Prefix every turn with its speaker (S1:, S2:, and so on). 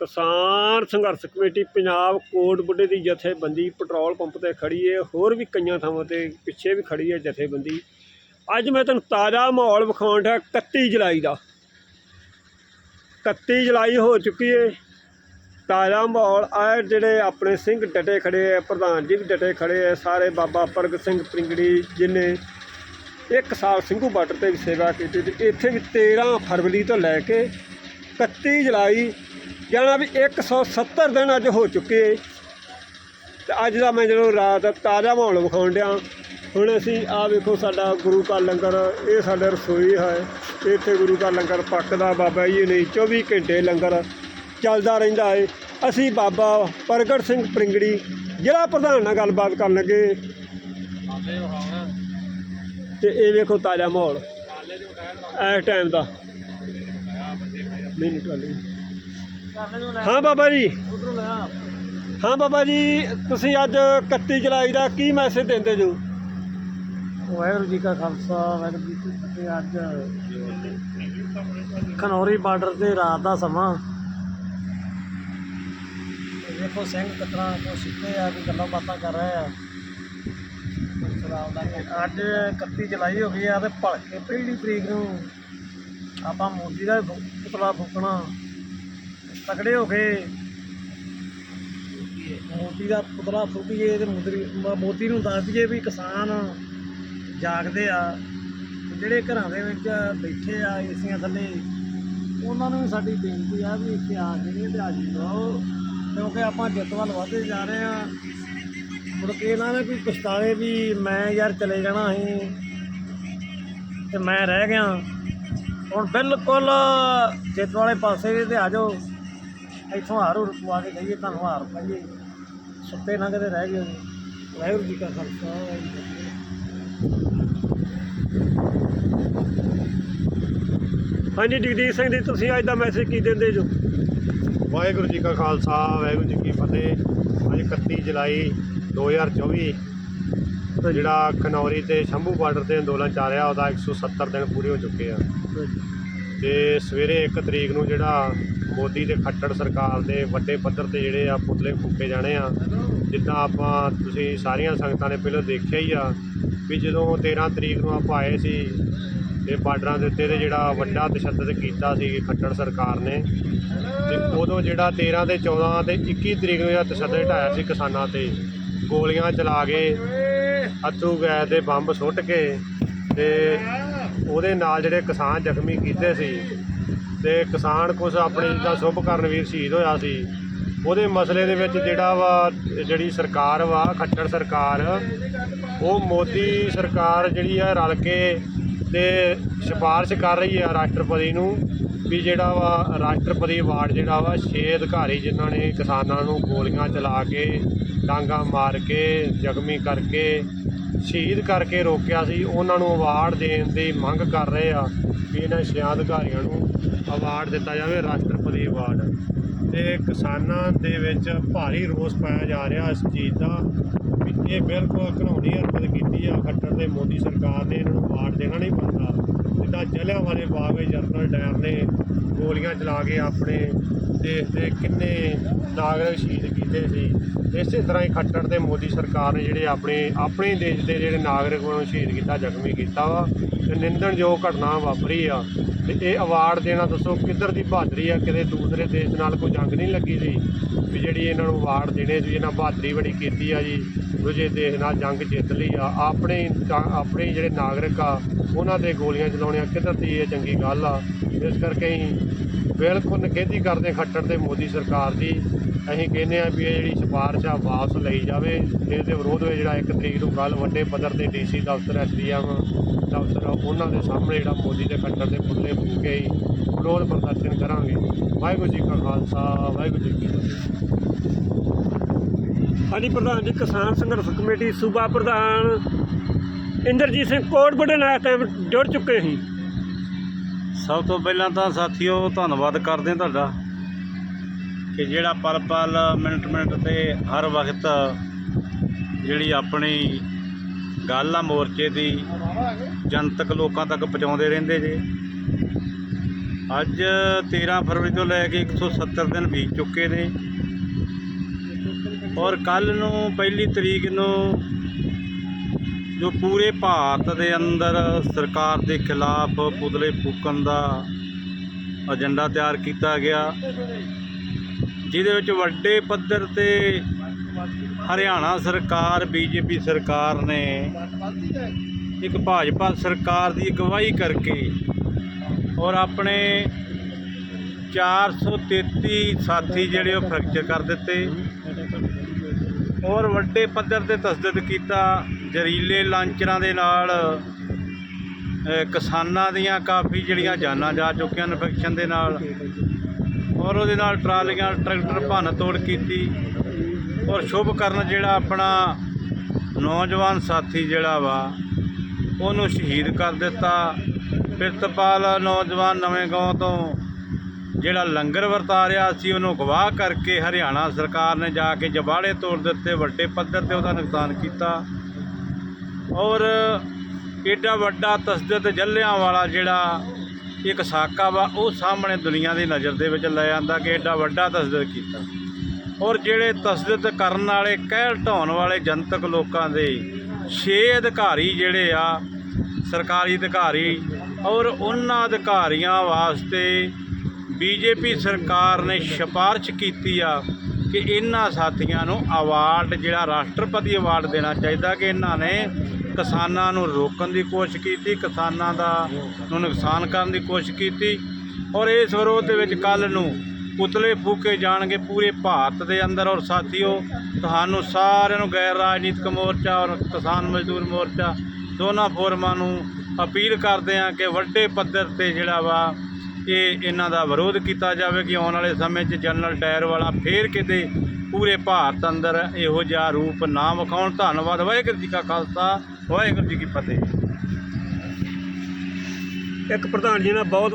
S1: ਕਿਸਾਨ ਸੰਘਰਸ਼ ਕਮੇਟੀ ਪੰਜਾਬ ਕੋਟ ਬੁੱਢੇ ਦੀ ਜਥੇਬੰਦੀ ਪੈਟਰੋਲ ਪੰਪ ਤੇ ਖੜੀ ਹੈ ਹੋਰ ਵੀ ਕਈਆਂ ਥਾਵਾਂ ਤੇ ਪਿੱਛੇ ਵੀ ਖੜੀ ਹੈ ਜਥੇਬੰਦੀ। ਅੱਜ ਮੈਂ ਤੁਹਾਨੂੰ ਤਾਜ਼ਾ ਮਾਹੌਲ ਵਿਖਾਉਣ ਦਾ 31 ਜੁਲਾਈ ਦਾ। 31 ਜੁਲਾਈ ਹੋ ਚੁੱਕੀ ਹੈ ਤਾਜ਼ਾ ਮਾਹੌਲ ਆ, ਜਿਹੜੇ ਆਪਣੇ ਸਿੰਘ ਡਟੇ ਖੜੇ ਆ ਪ੍ਰਧਾਨ ਜੀ ਵੀ ਡਟੇ ਖੜੇ ਆ ਸਾਰੇ ਬਾਬਾ ਪ੍ਰਗਟ ਸਿੰਘ ਪ੍ਰਿੰਗੜੀ ਜਿਨੇ ਇੱਕ ਸਾਲ ਸਿੰਘੂ ਬਾਰਡਰ ਤੇ ਵੀ ਸੇਵਾ ਕੀਤੀ ਤੇ ਇੱਥੇ ਵੀ 13 ਫਰਵਰੀ ਤੋਂ ਲੈ ਕੇ 31 ਜੁਲਾਈ ਜਾਣਾ ਵੀ 170 ਦਿਨ ਅੱਜ ਹੋ ਚੁੱਕੇ ਤੇ ਅੱਜ ਦਾ ਮੈਂ ਜਦੋਂ ਰਾਤ ਤਾਜ਼ਾ ਮਾਹੌਲ ਵਿਖਾਉਣ ਡਿਆ ਹੁਣ ਅਸੀਂ ਆ ਵੇਖੋ ਸਾਡਾ ਗੁਰੂ ਕਾ ਲੰਗਰ ਇਹ ਸਾਡਾ ਰਸੋਈ ਹੈ। ਇੱਥੇ ਗੁਰੂ ਕਾ ਲੰਗਰ ਪੱਕਦਾ ਬਾਬਾ ਜੀ ਨੇ 24 ਘੰਟੇ ਲੰਗਰ ਚੱਲਦਾ ਰਹਿੰਦਾ ਹੈ। ਅਸੀਂ ਬਾਬਾ ਪ੍ਰਗਟ ਸਿੰਘ ਪ੍ਰਿੰਗੜੀ ਜ਼ਿਲ੍ਹਾ ਪ੍ਰਧਾਨ ਨਾਲ ਗੱਲਬਾਤ ਕਰਨ ਲੱਗੇ। ਤੇ ਇਹ ਵੇਖੋ ਤਾਜ਼ਾ ਮਾਹੌਲ। ਇਸ ਟਾਈਮ ਦਾ। ਨਹੀਂ ਟਰਾਲੀ ਹਾਂ ਬਾਬਾ ਜੀ। ਹਾਂ ਬਾਬਾ ਜੀ, ਤੁਸੀਂ ਅੱਜ 31 ਜੁਲਾਈ ਦਾ ਕੀ ਮੈਸੇਜ ਦਿੰਦੇ ਜੋ?
S2: ਵਾਹਿਗੁਰੂ ਜੀ ਕਾ ਖਾਲਸਾ, ਵਾਹਿਗੁਰੂ ਜੀ ਕੀ ਫਤਿਹ। ਅੱਜ ਖਨੌਰੀ ਬਾਰਡਰ ਤੇ ਰਾਤ ਦਾ ਸਮਾਂ। ਦੇਖੋ, ਸਿੰਘ ਕਤਰਾ ਕੋ ਸਿੱਧੇ ਆ ਕੇ ਗੱਲਾਂ ਬਾਤਾਂ ਕਰ ਰਹੇ ਆ। ਅੱਜ 31 ਜੁਲਾਈ ਹੋ ਗਈ ਆ ਤੇ ਭਲਕੇ ਪਹਿਲੀ ਤਰੀਕ ਨੂੰ ਆਪਾਂ ਮੋਦੀ ਦਾ ਫੁ- ਪੁਤਲਾ ਫੂਕਣਾ। ਤਕੜੇ ਹੋ ਕੇ ਮੋਦੀ ਦਾ ਪੁਤਲਾ ਫੂਕੀਏ ਤੇ ਮੋਦੀ ਮ- ਮੋਦੀ ਨੂੰ ਦੱਸ ਦਈਏ ਵੀ ਕਿਸਾਨ ਜਾਗਦੇ ਆ ਜਿਹੜੇ ਘਰਾਂ ਦੇ ਵਿੱਚ ਬੈਠੇ ਆ ਏਸੀਆਂ ਥੱਲੇ, ਉਹਨਾਂ ਨੂੰ ਵੀ ਸਾਡੀ ਬੇਨਤੀ ਆ ਵੀ ਇੱਥੇ ਆ ਕੇ ਤੇ ਅੱਜ ਲਓ ਕਿਉਂਕਿ ਆਪਾਂ ਜਿੱਤ ਵੱਲ ਵਧਦੇ ਜਾ ਰਹੇ ਆ ਮੁੜ ਕੇ ਇਹਨਾਂ ਨੇ ਕੋਈ ਪਛਤਾਵੇ ਵੀ ਮੈਂ ਯਾਰ ਚਲੇ ਜਾਣਾ ਸੀ ਤੇ ਮੈਂ ਰਹਿ ਗਿਆ। ਹੁਣ ਬਿਲਕੁਲ ਜਿੱਤ ਵਾਲੇ ਪਾਸੇ ਵੀ ਤੇ ਆ ਜਾਓ। ਇੱਥੋਂ ਹਾਰ ਹੁਰ ਪਵਾ ਕੇ ਜਾਈਏ ਤੁਹਾਨੂੰ ਹਾਰ ਪਾਈਏ। ਸੁੱਤੇ ਨਾ ਕਦੇ ਰਹਿ ਗਏ ਵਾਹਿਗੁਰੂ ਜੀ ਕਾ ਖਾਲਸਾ ਵਾਹਿਗੁਰੂ ਜੀ ਕੀ ਫਤਿਹ।
S1: ਹਾਂਜੀ ਜਗਦੀਸ਼ ਸਿੰਘ ਜੀ ਤੁਸੀਂ ਅੱਜ ਦਾ ਮੈਸੇਜ ਕੀ ਦਿੰਦੇ ਜੋ?
S3: ਵਾਹਿਗੁਰੂ ਜੀ ਕਾ ਖਾਲਸਾ ਵਾਹਿਗੁਰੂ ਜੀ ਕੀ ਫਤਿਹ। ਅੱਜ 31 ਜੁਲਾਈ 2024 ਜਿਹੜਾ ਖਨੌਰੀ ਤੇ ਸ਼ੰਭੂ ਬਾਰਡਰ ਤੇ ਅੰਦੋਲਨ ਚੱਲ ਰਿਹਾ ਉਹਦਾ 170 ਦਿਨ ਪੂਰੇ ਹੋ ਚੁੱਕੇ ਆ। ਤੇ ਸਵੇਰੇ 1 ਤਰੀਕ ਨੂੰ ਜਿਹੜਾ ਮੋਦੀ ਤੇ ਖੱਟੜ ਸਰਕਾਰ ਦੇ ਵੱਡੇ ਪੱਧਰ ਤੇ ਜਿਹੜੇ ਆ ਪੁਤਲੇ ਫੂਕੇ ਜਾਣੇ ਆ, ਜਿੱਦਾਂ ਆਪਾਂ ਤੁਸੀਂ ਸਾਰੀਆਂ ਸੰਗਤਾਂ ਨੇ ਪਹਿਲਾਂ ਦੇਖਿਆ ਹੀ ਆ ਵੀ ਜਦੋਂ 13 ਤਰੀਕ ਨੂੰ ਆਪਾਂ ਆਏ ਸੀ ਤੇ ਬਾਰਡਰਾਂ ਦੇ ਉੱਤੇ ਤੇ ਜਿਹੜਾ ਵੱਡਾ ਤਸ਼ੱਦਦ ਕੀਤਾ ਸੀ ਖੱਟੜ ਸਰਕਾਰ ਨੇ, ਤੇ ਉਦੋਂ ਜਿਹੜਾ 13 ਤੇ 14 ਤੇ 21 ਤਰੀਕ ਨੂੰ ਜਿਹੜਾ ਤਸ਼ੱਦਦ ਢਾਇਆ ਸੀ ਕਿਸਾਨਾਂ ਤੇ, ਗੋਲੀਆਂ ਚਲਾ ਕੇ ਅਥਰੂ ਗੈਸ ਦੇ ਬੰਬ ਸੁੱਟ ਕੇ ਤੇ ਉਹਦੇ ਨਾਲ ਜਿਹੜੇ ਕਿਸਾਨ ਜ਼ਖਮੀ ਕੀਤੇ ਸੀ ਤੇ ਕਿਸਾਨ ਕੁਝ ਆਪਣੇ ਜਿੱਦਾਂ ਸ਼ੁਭ ਕਰਨਵੀਰ ਸ਼ਹੀਦ ਹੋਇਆ ਸੀ। ਉਹਦੇ ਮਸਲੇ ਦੇ ਵਿੱਚ ਜਿਹੜਾ ਵਾ, ਜਿਹੜੀ ਸਰਕਾਰ ਵਾ, ਖੱਟੜ ਸਰਕਾਰ, ਉਹ ਮੋਦੀ ਸਰਕਾਰ ਜਿਹੜੀ ਆ ਰਲ ਕੇ ਤੇ ਸਿਫਾਰਿਸ਼ ਕਰ ਰਹੀ ਆ ਰਾਸ਼ਟਰਪਤੀ ਨੂੰ ਵੀ ਜਿਹੜਾ ਵਾ ਰਾਸ਼ਟਰਪਤੀ ਅਵਾਰਡ ਜਿਹੜਾ ਵਾ, ਛੇ ਅਧਿਕਾਰੀ ਜਿਨ੍ਹਾਂ ਨੇ ਕਿਸਾਨਾਂ ਨੂੰ ਗੋਲੀਆਂ ਚਲਾ ਕੇ, ਡਾਂਗਾ ਮਾਰ ਕੇ, ਜ਼ਖਮੀ ਕਰਕੇ ਸ਼ਹੀਦ ਕਰਕੇ ਰੋਕਿਆ ਸੀ। ਉਹਨਾਂ ਨੂੰ ਅਵਾਰਡ ਦੇਣ ਦੀ ਮੰਗ ਕਰ ਰਹੇ ਆ ਵੀ ਇਹਨਾਂ ਛੇ ਅਧਿਕਾਰੀਆਂ ਨੂੰ ਅਵਾਰਡ ਦਿੱਤਾ ਜਾਵੇ ਰਾਸ਼ਟਰਪਤੀ ਅਵਾਰਡ ਤੇ ਕਿਸਾਨਾਂ ਦੇ ਵਿੱਚ ਭਾਰੀ ਰੋਸ ਪਾਇਆ ਜਾ ਰਿਹਾ। ਇਸ ਚੀਜ਼ ਦਾ ਵੀ ਇਹ ਬਿਲਕੁਲ ਘਿਨਾਉਣੀ ਹਰਕਤ ਕੀਤੀ ਆ। ਖੱਟਰ ਤੇ ਮੋਦੀ ਸਰਕਾਰ ਨੇ ਇਹਨਾਂ ਨੂੰ ਅਵਾਰਡ ਦੇਣਾ ਨਹੀਂ ਬਣਦਾ। ਜਿੱਦਾਂ ਜਲਿਆਂ ਵਾਲੇ ਬਾਗ ਵਿੱਚ ਜਨਰਲ ਡਾਇਰ ਨੇ ਗੋਲੀਆਂ ਚਲਾ ਕੇ ਆਪਣੇ ਦੇਸ਼ ਦੇ ਕਿੰਨੇ ਨਾਗਰਿਕ ਸ਼ਹੀਦ ਕੀਤੇ ਸੀ। ਇਸੇ ਤਰ੍ਹਾਂ ਹੀ ਖੱਟੜ ਤੇ ਮੋਦੀ ਸਰਕਾਰ ਨੇ ਜਿਹੜੇ ਆਪਣੇ ਆਪਣੇ ਦੇਸ਼ ਦੇ ਜਿਹੜੇ ਨਾਗਰਿਕਾਂ ਨੂੰ ਸ਼ਹੀਦ ਕੀਤਾ, ਜ਼ਖਮੀ ਕੀਤਾ ਵਾ। ਤੇ ਨਿੰਦਣਯੋਗ ਘਟਨਾ ਵਾਪਰੀ ਆ। ਤੇ ਇਹ ਅਵਾਰਡ ਦੇਣਾ ਦੱਸੋ ਕਿੱਧਰ ਦੀ ਬਹਾਦਰੀ ਆ? ਕਿਤੇ ਦੂਸਰੇ ਦੇਸ਼ ਨਾਲ ਕੋਈ ਜੰਗ ਨਹੀਂ ਲੱਗੀ ਸੀ ਵੀ ਜਿਹੜੀ ਇਹਨਾਂ ਨੂੰ ਅਵਾਰਡ ਦੇਣੇ ਸੀ, ਇਹਨਾਂ ਬਹਾਦਰੀ ਬੜੀ ਕੀਤੀ ਆ ਜੀ। ਦੂਜੇ ਦੇਸ਼ ਨਾਲ ਜੰਗ ਜਿੱਤ ਲਈ ਆ। ਆਪਣੇ ਆਪਣੇ ਜਿਹੜੇ ਨਾਗਰਿਕ ਆ, ਉਹਨਾਂ ਤੇ ਗੋਲੀਆਂ ਚਲਾਉਣੀਆਂ ਕਿੱਧਰ ਦੀ ਇਹ ਚੰਗੀ ਗੱਲ ਆ? ਇਸ ਕਰਕੇ ਅਸੀਂ ਬਿਲਕੁਲ ਨਿਖੇਧੀ ਕਰਦੇ ਖੱਟੜ ਤੇ ਮੋਦੀ ਸਰਕਾਰ ਦੀ। ਅਸੀਂ ਕਹਿੰਦੇ ਆ ਵੀ ਇਹ ਜਿਹੜੀ ਸਿਫਾਰਿਸ਼ ਆ ਵਾਪਸ ਲਈ ਜਾਵੇ। ਇਹਦੇ ਵਿਰੋਧ ਵਿੱਚ ਜਿਹੜਾ ਇੱਕ ਤਰੀਕ ਨੂੰ ਕੱਲ ਵੱਡੇ ਪੱਧਰ ਤੇ ਡੀਸੀ ਦਫ਼ਤਰ ਐਸਡੀਐਮ ਦਫ਼ਤਰ ਉਹਨਾਂ ਦੇ ਸਾਹਮਣੇ ਜਿਹੜਾ ਮੋਦੀ ਦੇ ਖੱਟੜ ਦੇ ਪੁਤਲੇ ਫੂਕੇ ਹੀ ਵਿਰੋਧ ਪ੍ਰਦਰਸ਼ਨ ਕਰਾਂਗੇ। ਵਾਹਿਗੁਰੂ ਜੀ ਕਾ ਖਾਲਸਾ ਵਾਹਿਗੁਰੂ ਜੀ ਕੀ ਫਤਿਹ।
S1: ਹਾਂਜੀ ਪ੍ਰਧਾਨ ਜੀ ਕਿਸਾਨ ਸੰਘਰਸ਼ ਕਮੇਟੀ ਸੂਬਾ ਪ੍ਰਧਾਨ ਇੰਦਰਜੀਤ ਸਿੰਘ ਕੋਟ ਬੁੱਢੇ ਨਾਲ ਇਸ ਟਾਈਮ ਜੁੜ ਚੁੱਕੇ ਸੀ।
S4: ਸਭ ਤੋਂ ਪਹਿਲਾਂ ਤਾਂ ਸਾਥੀਓ ਧੰਨਵਾਦ ਕਰਦੇ ਹਾਂ ਤੁਹਾਡਾ। ਕਿ ਜਿਹੜਾ ਪਲ ਪਲ ਮਿੰਟ ਮਿੰਟ ਤੇ ਹਰ ਵਕਤ ਜਿਹੜੀ ਆਪਣੀ ਗੱਲ ਆ ਮੋਰਚੇ ਦੀ, ਜਨਤਕ ਲੋਕਾਂ ਤੱਕ ਪਹੁੰਚਾਉਂਦੇ ਰਹਿੰਦੇ ਜੇ। ਅੱਜ 13 ਫਰਵਰੀ ਤੋਂ ਲੈ ਕੇ 170 ਦਿਨ ਬੀਤ ਚੁੱਕੇ ਨੇ। ਔਰ ਕੱਲ ਨੂੰ ਪਹਿਲੀ ਤਰੀਕ ਨੂੰ ਜੋ ਪੂਰੇ ਭਾਰਤ ਦੇ ਅੰਦਰ ਸਰਕਾਰ ਦੇ ਖਿਲਾਫ ਪੁਤਲੇ ਫੂਕਣ ਦਾ ਏਜੰਡਾ ਤਿਆਰ ਕੀਤਾ ਗਿਆ। ਜਿਹਦੇ ਵਿੱਚ ਵੱਡੇ ਪੱਧਰ ਤੇ ਹਰਿਆਣਾ ਸਰਕਾਰ, ਬੀਜੇਪੀ ਸਰਕਾਰ ਨੇ ਇੱਕ ਭਾਜਪਾ ਸਰਕਾਰ ਦੀ ਅਗਵਾਈ ਕਰਕੇ ਔਰ ਆਪਣੇ 433 ਸਾਥੀ ਜਿਹੜੇ ਉਹ ਫ੍ਰੈਕਚਰ ਕਰ ਦਿੱਤੇ ਔਰ ਵੱਡੇ ਪੱਧਰ ਤੇ ਤਸਦੀਕ ਕੀਤਾ ਜ਼ਹਿਰੀਲੇ ਲਾਂਚਰਾਂ ਦੇ ਨਾਲ ਕਿਸਾਨਾਂ ਦੀਆਂ ਕਾਫੀ ਜਿਹੜੀਆਂ ਜਾਨਾਂ ਜਾ ਚੁੱਕੀਆਂ ਇਨਫੈਕਸ਼ਨ ਦੇ ਨਾਲ। ਔਰ ਉਹਦੇ ਨਾਲ ਟਰਾਲੀਆਂ, ਟਰੈਕਟਰ ਭੰਨ ਤੋੜ ਕੀਤੀ। ਔਰ ਸ਼ੁਭ ਕਰਨ ਜਿਹੜਾ ਆਪਣਾ ਨੌਜਵਾਨ ਸਾਥੀ ਜਿਹੜਾ ਵਾ, ਉਹਨੂੰ ਸ਼ਹੀਦ ਕਰ ਦਿੱਤਾ। ਪ੍ਰਿਤਪਾਲ ਨੌਜਵਾਨ ਨਵੇਂ ਗਾਉਂ ਤੋਂ ਜਿਹੜਾ ਲੰਗਰ ਵਰਤਾ ਰਿਹਾ ਸੀ, ਉਹਨੂੰ ਗਵਾਹ ਕਰਕੇ ਹਰਿਆਣਾ ਸਰਕਾਰ ਨੇ ਜਾ ਕੇ ਜਬਾੜੇ ਤੋੜ ਦਿੱਤੇ, ਵੱਡੇ ਪੱਧਰ ਤੇ ਉਹਦਾ ਨੁਕਸਾਨ ਕੀਤਾ। ਔਰ ਏਡਾ ਵੱਡਾ ਤਸਦਦ ਜੱਲਿਆਂ ਵਾਲਾ ਜਿਹੜਾ ਇੱਕ ਸਾਕਾ ਵਾ, ਉਹ ਸਾਹਮਣੇ ਦੁਨੀਆ ਦੀ ਨਜ਼ਰ ਦੇ ਵਿੱਚ ਲੈ ਆਂਦਾ ਕਿ ਐਡਾ ਵੱਡਾ ਤਸਦੀਦ ਕੀਤਾ। ਔਰ ਜਿਹੜੇ ਤਸਦੀਦ ਕਰਨ ਵਾਲੇ ਕਹਿ ਢਾਉਣ ਵਾਲੇ ਜਨਤਕ ਲੋਕਾਂ ਦੇ ਛੇ ਅਧਿਕਾਰੀ ਜਿਹੜੇ ਆ, ਸਰਕਾਰੀ ਅਧਿਕਾਰੀ, ਔਰ ਉਹਨਾਂ ਅਧਿਕਾਰੀਆਂ ਵਾਸਤੇ ਬੀਜੇਪੀ ਸਰਕਾਰ ਨੇ ਸਿਫਾਰਿਸ਼ ਕੀਤੀ ਆ ਕਿ ਇਹਨਾਂ ਸਾਥੀਆਂ ਨੂੰ ਅਵਾਰਡ ਜਿਹੜਾ ਰਾਸ਼ਟਰਪਤੀ ਅਵਾਰਡ ਦੇਣਾ ਚਾਹੀਦਾ ਕਿ ਇਹਨਾਂ ਨੇ ਕਿਸਾਨਾਂ ਨੂੰ ਰੋਕਣ ਦੀ ਕੋਸ਼ਿਸ਼ ਕੀਤੀ, ਕਿਸਾਨਾਂ ਦਾ ਨੂੰ ਨੁਕਸਾਨ ਕਰਨ ਦੀ ਕੋਸ਼ਿਸ਼ ਕੀਤੀ ਔਰ ਇਸ ਵਿਰੋਧ ਦੇ ਵਿੱਚ ਕੱਲ ਨੂੰ ਪੁਤਲੇ ਫੂਕੇ ਜਾਣਗੇ ਪੂਰੇ ਭਾਰਤ ਦੇ ਅੰਦਰ ਔਰ ਸਾਥੀਓ, ਤੁਹਾਨੂੰ ਸਾਰਿਆਂ ਨੂੰ ਗੈਰ ਰਾਜਨੀਤਿਕ ਮੋਰਚਾ ਔਰ ਕਿਸਾਨ ਮਜ਼ਦੂਰ ਮੋਰਚਾ ਦੋਨਾਂ ਫੋਰਮਾਂ ਨੂੰ ਅਪੀਲ ਕਰਦੇ ਹਾਂ ਕਿ ਵੱਡੇ ਪੱਧਰ ਤੇ ਜਿਹੜਾ ਵਾ ਇਹ ਇਹਨਾਂ ਦਾ ਵਿਰੋਧ ਕੀਤਾ ਜਾਵੇ ਕਿ ਆਉਣ ਵਾਲੇ ਸਮੇਂ 'ਚ ਜਨਰਲ ਟਾਇਰ ਵਾਲਾ ਫੇਰ ਕਿਤੇ ਪੂਰੇ ਭਾਰਤ ਅੰਦਰ ਇਹੋ ਜਿਹਾ ਰੂਪ ਨਾ ਵਿਖਾਉਣ। ਧੰਨਵਾਦ। ਵਾਹਿਗੁਰੂ ਜੀ ਕਾ ਖਾਲਸਾ, ਵਾਹਿਗੁਰੂ ਜੀ ਕੀ ਫਤਿਹ।
S1: ਇੱਕ ਪ੍ਰਧਾਨ ਜੀ ਨਾਲ ਬਹੁਤ